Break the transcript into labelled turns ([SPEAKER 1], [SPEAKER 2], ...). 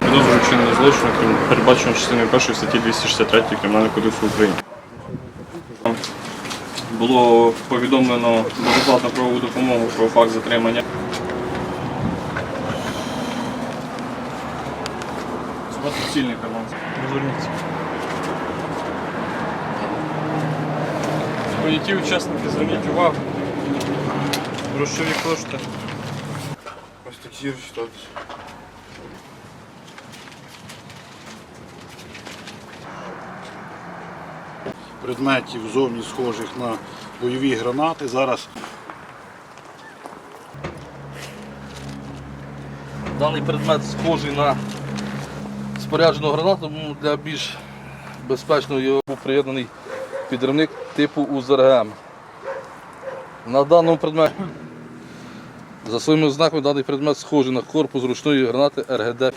[SPEAKER 1] Підозрюю вчинення злочину, крім передбачено частиною першої статті 263 Кримінального кодексу України. Було повідомлено безоплатну правову допомогу про факт затримання. Суцільний карман. Розверніться. Поняті учасники, зверніть увагу. Грошові кошти.
[SPEAKER 2] Ось таксір статус. Предметів зовні схожих на бойові гранати. Зараз
[SPEAKER 3] Даний предмет схожий на споряджену гранату, тому для більш безпечного його був приєднаний підривник типу УЗРГМ. На даному предметі за своїми ознаками даний предмет схожий на корпус ручної гранати РГД